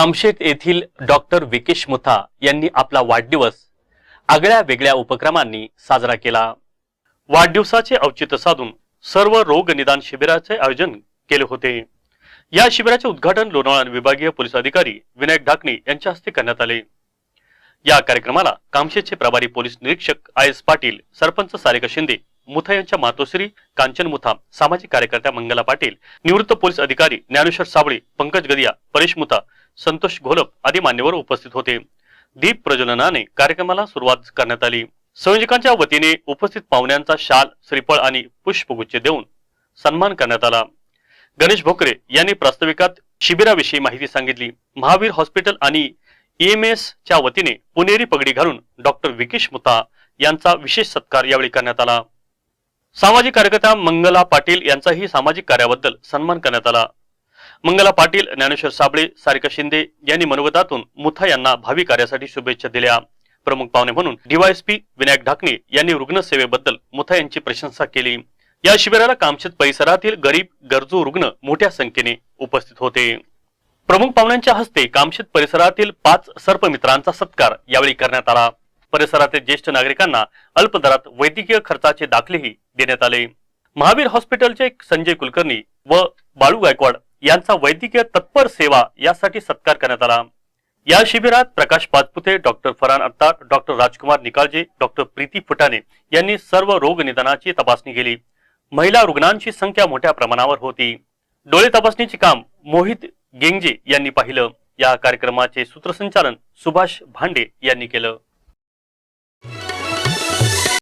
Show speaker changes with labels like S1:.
S1: कामशेत येथील डॉक्टर विकेश मुथा यांनी आपला वाढदिवस आगळ्या वेगळ्या उपक्रमांनी साजरा केला. वाढदिवसाचे औचित्य साधून सर्व रोग निदान शिबिराचे आयोजन केले होते. या शिबिराचे उद्घाटन लोणावळा विभागीय पोलीस अधिकारी विनायक ढाकणे यांच्या हस्ते करण्यात आले. या कार्यक्रमाला कामशेतचे प्रभारी पोलीस निरीक्षक आय एस पाटील सरपंच सारिका शिंदे मुथा यांच्या मातोश्री कांचन मुथा सामाजिक कार्यकर्त्या मंगला पाटील निवृत्त पोलीस अधिकारी ज्ञानेश्वर साबळे पंकज गदिया परेश मुथा संतोष घोलप आदी मान्यवर उपस्थित होते. दीप प्रज्वलनाने कार्यक्रमाला सुरुवात करण्यात आली. संयोजकांच्या वतीने उपस्थित पाहुण्यांचा शाल श्रीफळ आणि पुष्पगुच्छ देऊन सन्मान करण्यात आला. गणेश भोकरे यांनी प्रास्ताविकात शिबिराविषयी माहिती सांगितली. महावीर हॉस्पिटल आणि ईएमएस च्या वतीने पुणेरी पगडी घालून डॉक्टर विकेश मुता यांचा विशेष सत्कार यावेळी करण्यात आला. सामाजिक कार्यकर्त्या मंगला पाटील यांचाही सामाजिक कार्याबद्दल सन्मान करण्यात आला. मंगला पाटील ज्ञानेश्वर साबळे सारिका शिंदे यांनी मनोगतातून मुथा यांना भावी कार्यासाठी शुभेच्छा दिल्या. प्रमुख पाहुणे म्हणून डीवायएसपी विनायक ढाकणे यांनी रुग्णसेवेबद्दल मुथा यांची प्रशंसा केली. या शिबिराला कामशेत परिसरातील गरीब गरजू रुग्ण मोठ्या संख्येने उपस्थित होते. प्रमुख पाहुण्यांच्या हस्ते कामशेत परिसरातील पाच सर्पमित्रांचा सत्कार यावेळी करण्यात आला. परिसरातील ज्येष्ठ नागरिकांना अल्प दरात वैद्यकीय खर्चाचे दाखलेही देण्यात आले. महावीर हॉस्पिटलचे संजय कुलकर्णी व बाळू गायकवाड यांचा वैद्यकीय तत्पर सेवा यासाठी सत्कार करण्यात आला. या शिबिरात Prakash Pachpute doctor Farhan Attar doctor Rajkumar Nikalje doctor Preeti Phutane यांनी सर्व रोग निदानाची तपासणी केली. महिला रुग्णांची संख्या मोठ्या प्रमाणावर होती. डोळे तपासणीचे काम मोहित गेंगजे यांनी पाहिलं. या कार्यक्रमाचे सूत्रसंचालन सुभाष भांडे यांनी केलं.